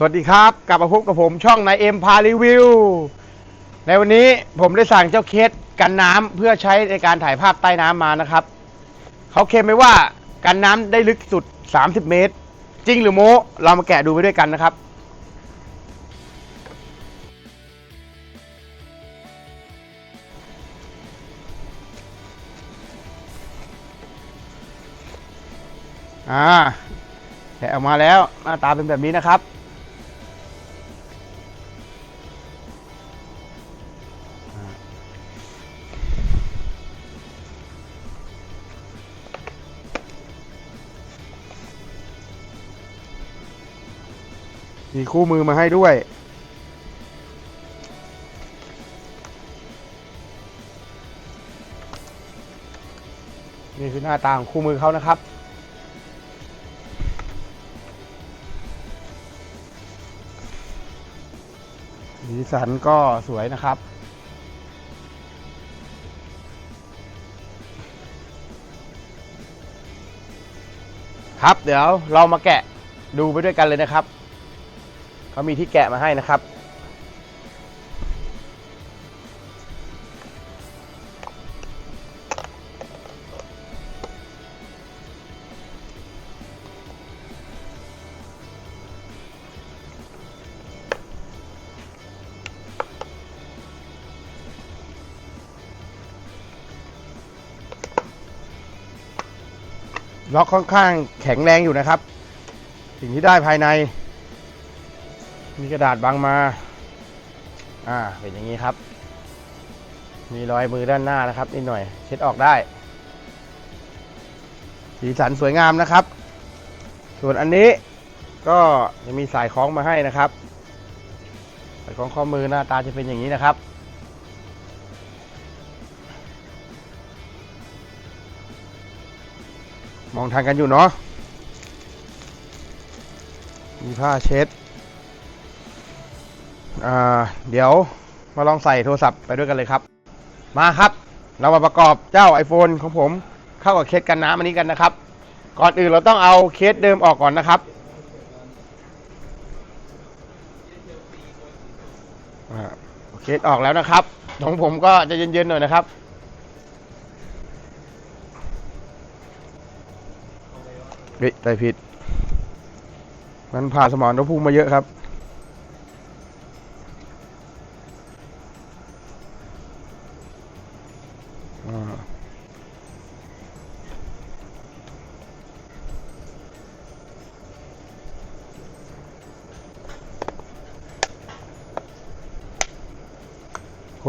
สวัสดีครับกลับมาพบกับผมช่องนายเอ็มพารีวิว ในวันนี้ผมได้สั่งเจ้าเคสกันน้ำเพื่อใช้ในการถ่ายภาพใต้น้ำมานะครับ เขาเคลมไว้ว่ากันน้ำได้ลึกสุด 30 เมตร จริงหรือโม้เรามาแกะดูไปด้วยกันนะครับ อ่าแกะออกมาแล้วหน้าตาเป็นแบบนี้นะครับ มีคู่มือมาให้ด้วย นี่คือหน้าตาของคู่มือเขานะครับสีสันก็สวยนะครับครับเดี๋ยวเรามาแกะดูไปด้วยกันเลยนะครับ เขามีที่แกะมาให้นะครับ ล็อกค่อนข้างแข็งแรงอยู่นะครับ สิ่งที่ได้ภายใน มีกระดาษบังมา อ่า เป็นอย่างนี้ครับ มีรอยมือด้านหน้านะครับนิดหน่อย เช็ดออกได้ สีสันสวยงามนะครับ ส่วนอันนี้ก็จะมีสายคล้องมาให้นะครับสายคล้องข้อมือหน้าตาจะเป็นอย่างนี้นะครับ มองทางกันอยู่เนาะมีผ้าเช็ด เดี๋ยวมาลองใส่โทรศัพท์ไปด้วยกันเลยครับ มาครับ เรามาประกอบเจ้า iPhone ของผมเข้ากับเคสกันน้ำอันนี้กันนะครับ ก่อนอื่นเราต้องเอาเคสเดิมออกก่อนนะครับอ่าเคสออกแล้วนะครับ ของผมก็จะเย็นๆหน่อยนะครับเฮ้ยใจผิด มันผ่าสมองนภูมิมาเยอะครับ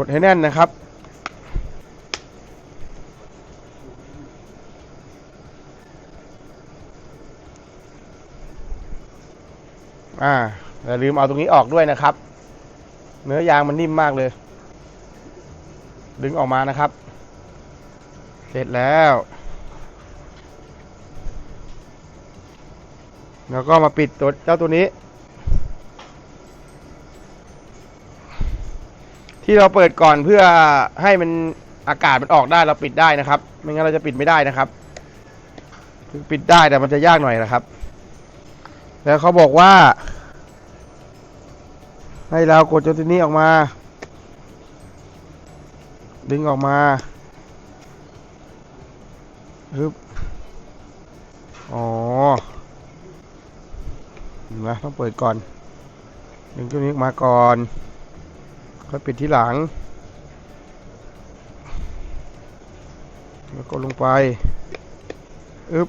ดให้แน่นนะครับ อ่าอย่าลืมเอาตรงนี้ออกด้วยนะครับ เนื้อยางมันนิ่มมากเลย ดึงออกมานะครับ เสร็จแล้ว แล้วก็มาปิดตัวเจ้าตัวนี้ ที่เราเปิดก่อนเพื่อให้มันอากาศมันออกได้เราปิดได้นะครับ ไม่งั้นเราจะปิดไม่ได้นะครับ ปิดได้แต่มันจะยากหน่อยนะครับ แล้วเขาบอกว่า ให้เรากดตัวนี้ออกมา ดึงออกมาฮึบอ๋อเห็นะต้องเปิดก่อน ดึงตัวนี้ออกมาก่อน ค่อยปิดที่หลัง แล้วก็ลงไปอึบ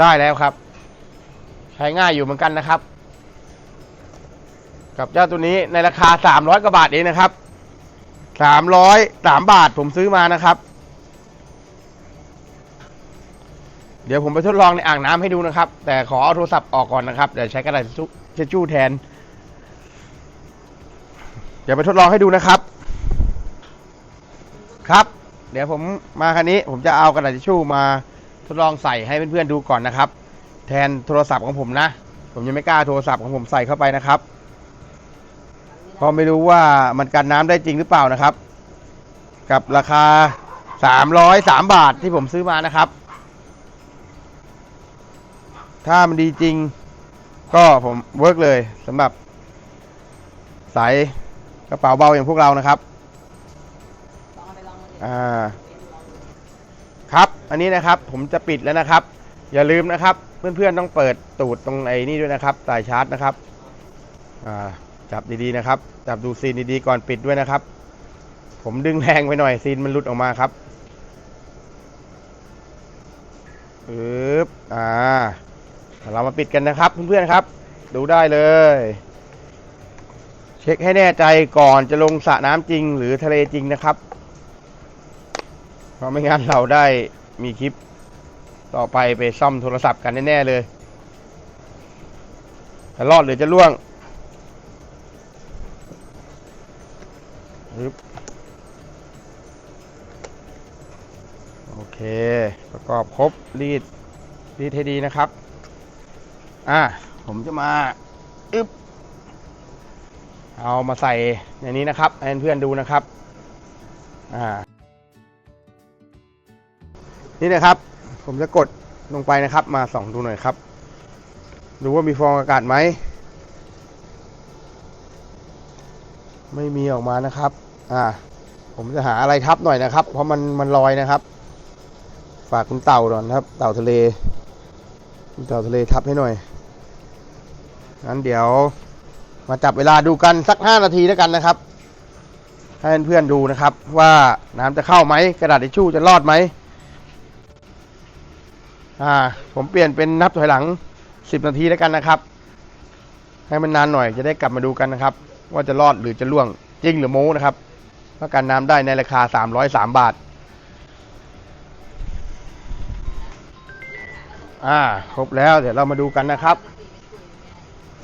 ได้แล้วครับ ใช้ง่ายอยู่เหมือนกันนะครับ กับเจ้าตัวนี้ในราคา 300 กว่าบาทเองนะครับ303 บาทผมซื้อมานะครับ เดี๋ยวผมไปทดลองในอ่างน้ำให้ดูนะครับ แต่ขอเอาโทรศัพท์ออกก่อนนะครับ เดี๋ยวใช้กระดาษเช็ดชู่แทน เดี๋ยวไปทดลองให้ดูนะครับ ครับ เดี๋ยวผมมาคันนี้ ผมจะเอากระดาษทิชชู่มาทดลองใส่ให้เพื่อนๆดูก่อนนะครับ แทนโทรศัพท์ของผมนะ ผมยังไม่กล้าโทรศัพท์ของผมใส่เข้าไปนะครับเพราะไม่รู้ว่ามันกันน้ำได้จริงหรือเปล่านะครับ กับราคา 303 บาทที่ผมซื้อมานะครับ ถ้ามันดีจริง ก็ผมเวิร์กเลยสำหรับสาย กระเป๋าเบาอย่างพวกเรานะครับลองเอาไปลองดูดิอ่าครับ อันนี้นะครับผมจะปิดแล้วนะครับ อย่าลืมนะครับ เพื่อนๆต้องเปิดตูดตรงไอ้นี่ด้วยนะครับสายชาร์จนะครับอ่าจับดีๆนะครับ จับดูซีนดีๆก่อนปิดด้วยนะครับ ผมดึงแรงไปหน่อยซีนมันหลุดออกมาครับปึ๊บอ่าเรามาปิดกันนะครับ เพื่อนๆครับ ดูได้เลยเช็คให้แน่ใจก่อนจะลงสระน้ำจริงหรือทะเลจริงนะครับ เพราะไม่งั้นเราได้มีคลิปต่อไปไปซ่อมโทรศัพท์กันแน่ๆเลยจะรอดหรือจะล่วงโอเค ประกอบครบรีดรีดให้ดีนะครับ อะ ผมจะมาอึ๊บ เอามาใส่ในนี้นะครับให้เพื่อนๆดูนะครับอ่านี่นะครับ ผมจะกดลงไปนะครับ มาส่องดูหน่อยครับ ดูว่ามีฟองอากาศไหม ไม่มีออกมานะครับ อ่า ผมจะหาอะไรทับหน่อยนะครับ เพราะมันมันลอยนะครับ ฝากคุณเต่าหน่อยนครับ เต่าทะเลคุณเต่าทะเลทับให้หน่อยงั้นเดี๋ยว มาจับเวลาดูกันสักห้านาทีแล้วกันนะครับ ให้เพื่อนๆดูนะครับ ว่าน้ำจะเข้าไหมกระดาษทิชชู่จะรอดไหมอ่า ผมเปลี่ยนเป็นนับถอยหลัง 10 นาทีแล้วกันนะครับ ให้มันนานหน่อยจะได้กลับมาดูกันนะครับ ว่าจะรอดหรือจะล่วงจริงหรือโม้นะครับประกันน้ำได้ในราคา 303 บาท อ่า ครบแล้วเดี๋ยวเรามาดูกันนะครับ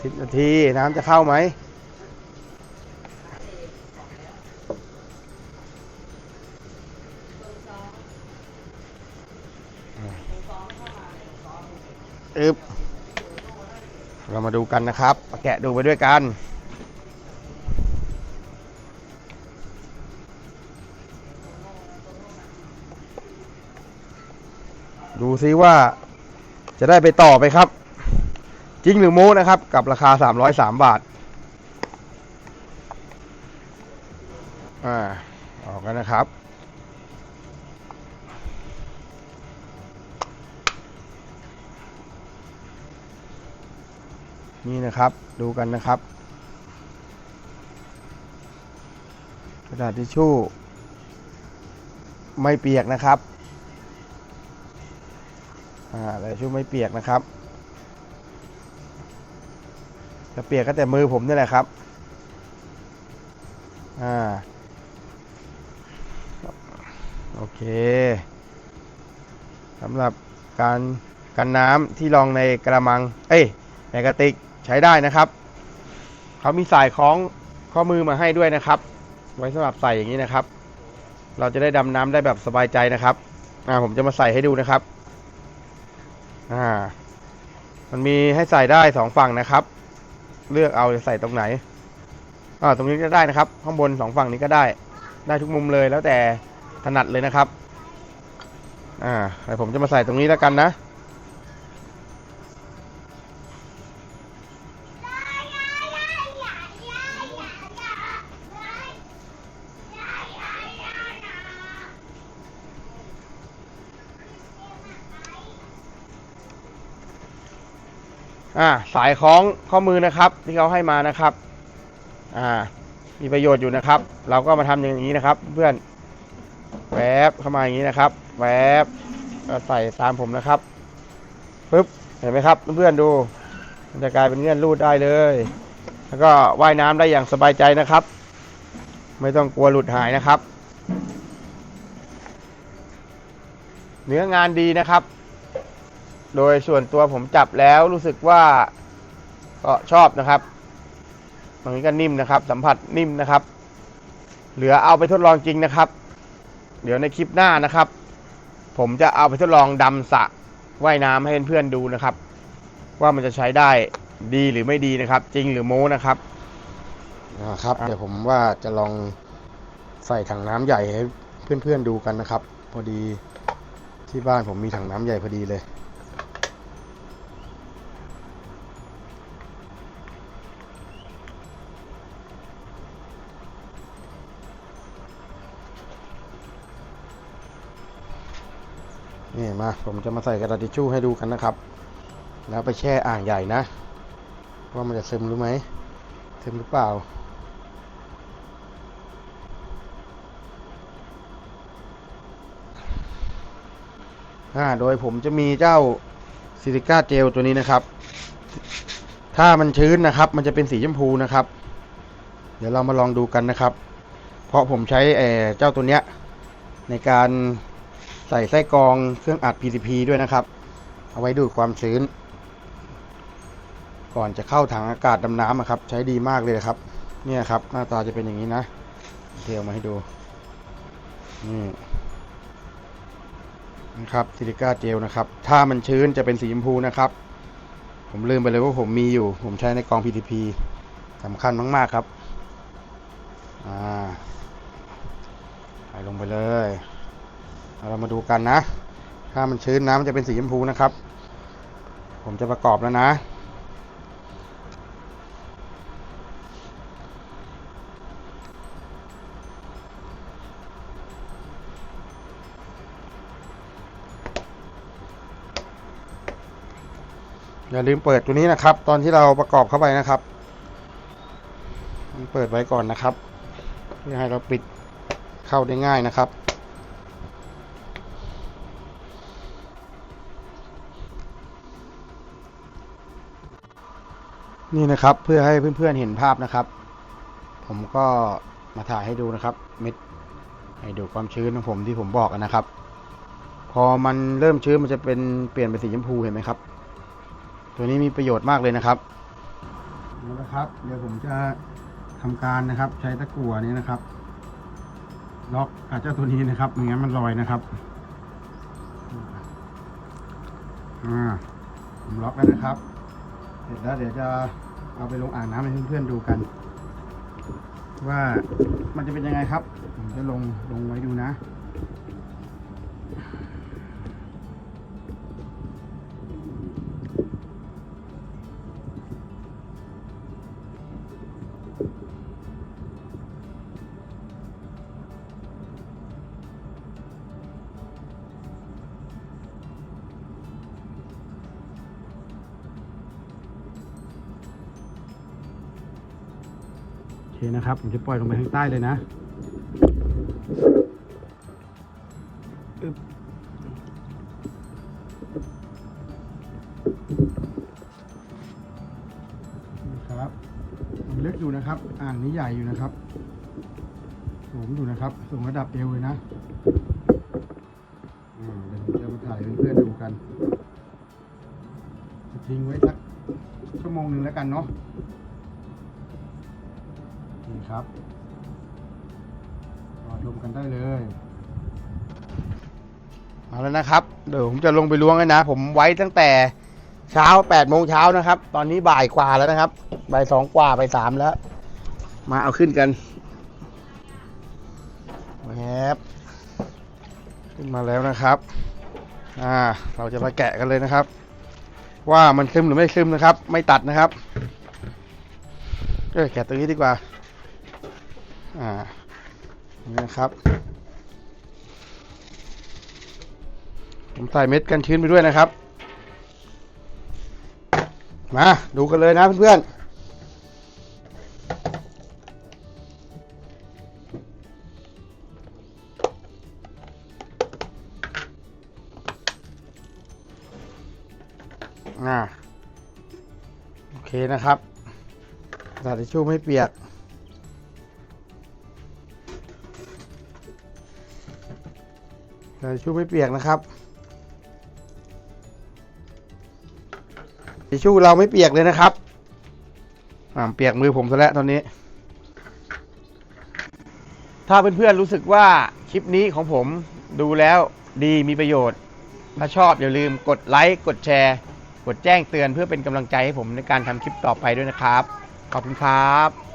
10นาทีน้ำจะเข้าไหมอึบเรามาดูกันนะครับ แกะดูไปด้วยกัน ดูซิว่าจะได้ไปต่อไปครับ จริงหรือโม้นะครับ กับราคา 303 บาท อ่า ออกกันนะครับ นี่นะครับดูกันนะครับ กระดาษทิชชู่ ไม่เปียกนะครับ อ่ากระดาษทิชชู่ไม่เปียกนะครับ จะเปียกก็แต่มือผมนี่แหละครับ อ่า โอเคสำหรับการกันน้ำที่รองในกระมัง เอ้ย ในกระติกใช้ได้นะครับ เขามีสายคล้องข้อมือมาให้ด้วยนะครับ ไว้สำหรับใส่อย่างนี้นะครับ เราจะได้ดำน้ำได้แบบสบายใจนะครับ อ่า ผมจะมาใส่ให้ดูนะครับ อ่า มันมีให้ใส่ได้สองฝั่งนะครับ เลือกเอาจะใส่ตรงไหนอ่าตรงนี้ก็ได้นะครับ ข้างบนสองฝั่งนี้ก็ได้ ได้ทุกมุมเลยแล้วแต่ถนัดเลยนะครับ อ่าผมจะมาใส่ตรงนี้แล้วกันนะ อ่าสายคล้องข้อมือนะครับ ที่เขาให้มานะครับอ่ามีประโยชน์อยู่นะครับ เราก็มาทำอย่างนี้นะครับ เพื่อนแวบเข้ามาอย่างนี้นะครับแวบใส่ตามผมนะครับปึ๊บเห็นไหมครับเพื่อนๆดู มันจะกลายเป็นเงื่อนรูดได้เลย แล้วก็ว่ายน้ำได้อย่างสบายใจนะครับ ไม่ต้องกลัวหลุดหายนะครับ เนื้องานดีนะครับ โดยส่วนตัวผมจับแล้วรู้สึกว่าก็ชอบนะครับตรงนี้ก็นิ่มนะครับ สัมผัสนิ่มนะครับ เหลือเอาไปทดลองจริงนะครับ เดี๋ยวในคลิปหน้านะครับ ผมจะเอาไปทดลองดำสระว่ายน้ำให้เพื่อนๆดูนะครับ ว่ามันจะใช้ได้ดีหรือไม่ดีนะครับ จริงหรือโม้นะครับครับ เดี๋ยวผมว่าจะลองใส่ถังน้ำใหญ่ให้เพื่อนๆดูกันนะครับ พอดีที่บ้านผมมีถังน้ำใหญ่พอดีเลย นี่มาผมจะมาใส่กระดาษทิชชู่ให้ดูกันนะครับ แล้วไปแช่อ่างใหญ่นะ ว่ามันจะซึมหรือไหมซึมหรือเปล่าอ่าโดยผมจะมีเจ้าซิลิก้าเจลตัวนี้นะครับ ถ้ามันชื้นนะครับ มันจะเป็นสีชมพูนะครับ เดี๋ยวเรามาลองดูกันนะครับ เพราะผมใช้เอ่อเจ้าตัวเนี้ยในการ ใส่ไส้กรองเครื่องอัด PCP ด้วยนะครับ เอาไว้ดูดความชื้น ก่อนจะเข้าถังอากาศดำน้ำอะครับ ใช้ดีมากเลยครับ เนี่ยครับ หน้าตาจะเป็นอย่างนี้นะเทออกมาให้ดูนี่นะครับซิลิก้าเจลนะครับ ถ้ามันชื้นจะเป็นสีชมพูนะครับ ผมลืมไปเลยว่าผมมีอยู่ ผมใช้ในกอง PTP สำคัญมาก ๆ ครับ อ่าใส่ลงไปเลย เรามาดูกันนะ ถ้ามันชื้นน้ำจะเป็นสีชมพูนะครับ ผมจะประกอบแล้วนะอย่าลืมเปิดตัวนี้นะครับ ตอนที่เราประกอบเข้าไปนะครับ เปิดไว้ก่อนนะครับ เพื่อให้เราปิดเข้าได้ง่ายนะครับ นี่นะครับเพื่อให้เพื่อนๆเห็นภาพนะครับ ผมก็มาถ่ายให้ดูนะครับเม็ดให้ดูความชื้นของผมที่ผมบอกนะครับ พอมันเริ่มชื้นมันจะเป็นเปลี่ยนเป็นสีชมพูเห็นไหมครับ ตัวนี้มีประโยชน์มากเลยนะครับนี่นะครับ เดี๋ยวผมจะทำการนะครับ ใช้ตะกั่วนี้นะครับ ล็อกกับเจ้าตัวนี้นะครับไม่งั้นมันลอยนะครับอ่าผมล็อกแล้วนะครับ ร็จแล้วเดี๋ยวจะเอาไปลงอ่างน้ำให้เพื่อนๆดูกัน ว่ามันจะเป็นยังไงครับ ผมจะลงลงไว้ดูนะ นะครับ ผมจะปล่อยลงไปข้างใต้เลยนะนี่ครับมันลึกอยู่นะครับ อ่างนี้ใหญ่อยู่นะครับสูงอยู่นะครับสูงระดับเอวเลยนะอ่าเดี๋ยวผมจะมาถ่ายเพื่อนๆดูกันจะทิ้งไว้สักชั่วโมงหนึ่งแล้วกันเนาะ ครับรอชมกันได้เลยเอาแล้วนะครับ เดี๋ยวผมจะลงไปล้วงเลยนะ ผมไว้ตั้งแต่เช้าแปดโมงเช้านะครับ ตอนนี้บ่ายกว่าแล้วนะครับ บ่ายสองกว่าบ่ายสามแล้ว มาเอาขึ้นกันแวบขึ้นมาแล้วนะครับ อ่า เราจะมาแกะกันเลยนะครับ ว่ามันซึมหรือไม่ซึมนะครับ ไม่ตัดนะครับ เออแกะตรงนี้ดีกว่า อ่านี่นะครับ ผมใส่เม็ดกันชื้นไปด้วยนะครับ มาดูกันเลยนะเพื่อนๆอ่าโอเคนะครับกระดาษทิชชู่ไม่เปียก แต่ทิชชู่ไม่เปียกนะครับทิชชู่เราไม่เปียกเลยนะครับอ่าเปียกมือผมซะแล้วตอนนี้ ถ้าเพื่อนๆรู้สึกว่าคลิปนี้ของผมดูแล้วดีมีประโยชน์ ถ้าชอบอย่าลืมกดไลค์กดแชร์กดแจ้งเตือนเพื่อเป็นกำลังใจให้ผมในการทำคลิปต่อไปด้วยนะครับ ขอบคุณครับ